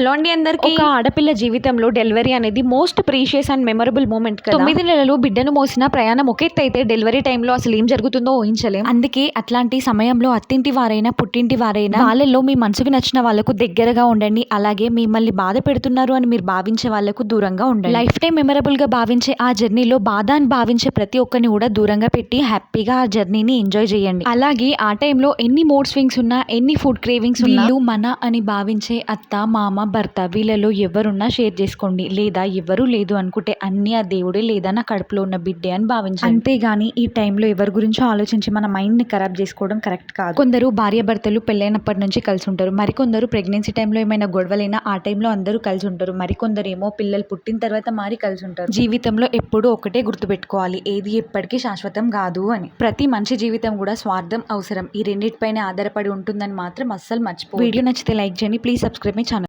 Hello అండి అందరికి. ఒక ఆడపిల్ల జీవితంలో డెలివరీ అనేది most precious and memorable moment కదా? తొమ్మిది నెలలు బిడ్డను మోసిన ప్రయాణం ఒక ఎత్తు అయితే డెలివరీ టైంలో అసలు ఏం జరుగుతుందో ఊహించలేం. అందుకే అట్లాంటి సమయంలో అత్తింటి వారైనా పుట్టింటి వారైనా వాళ్ళల్లో మీ మనసుకు నచ్చిన వాళ్ళకు దగ్గరగా ఉండండి. అలాగే మిమ్మల్ని బాధ పెడుతున్నారు అని మీరు భావించే వాళ్ళకు దూరంగా ఉండండి. లైఫ్ టైం మెమరబుల్గా భావించే ఆ జర్నీలో బాధ అని భావించే ప్రతి ఒక్కరిని కూడా దూరంగా పెట్టి హ్యాపీగా ఆ జర్నీని ఎంజాయ్ చేయండి. అలాగే ఆ టైంలో ఎన్ని మూడ్ స్వింగ్స్ ఉన్నా ఎన్ని ఫుడ్ క్రేవింగ్స్ వీళ్ళు మన అని భావించే అత్త మామ భర్త వీళ్ళలో ఎవరున్నా షేర్ చేసుకోండి. లేదా ఎవరు లేదు అనుకుంటే అన్ని ఆ దేవుడే లేదా నా కడుపులో ఉన్న బిడ్డే అని భావించండి. అంతేగాని ఈ టైంలో ఎవరి గురించో ఆలోచించి మన మైండ్ని ఖరాబ్ చేసుకోవడం కరెక్ట్ కాదు. కొందరు భార్య భర్తలు పెళ్ళైనప్పటి నుంచి కలిసి ఉంటారు. మరికొందరు ప్రెగ్నెన్సీ టైంలో ఏమైనా గొడవలైనా ఆ టైంలో అందరూ కలిసి ఉంటారు. మరికొందరు ఏమో పిల్లలు పుట్టిన తర్వాత మారి కలిసి ఉంటారు. జీవితంలో ఎప్పుడూ ఒకటే గుర్తుపెట్టుకోవాలి. ఏది ఎప్పటికీ శాశ్వతం కాదు అని. ప్రతి మనిషి జీవితం కూడా స్వార్థం అవసరం. ఈ రెండింటిపైన ఆధారపడి ఉంటుందని మాత్రం అస్సలు మర్చిపో వీడియో నచ్చితే లైక్ చేయండి. Please subscribe my channel.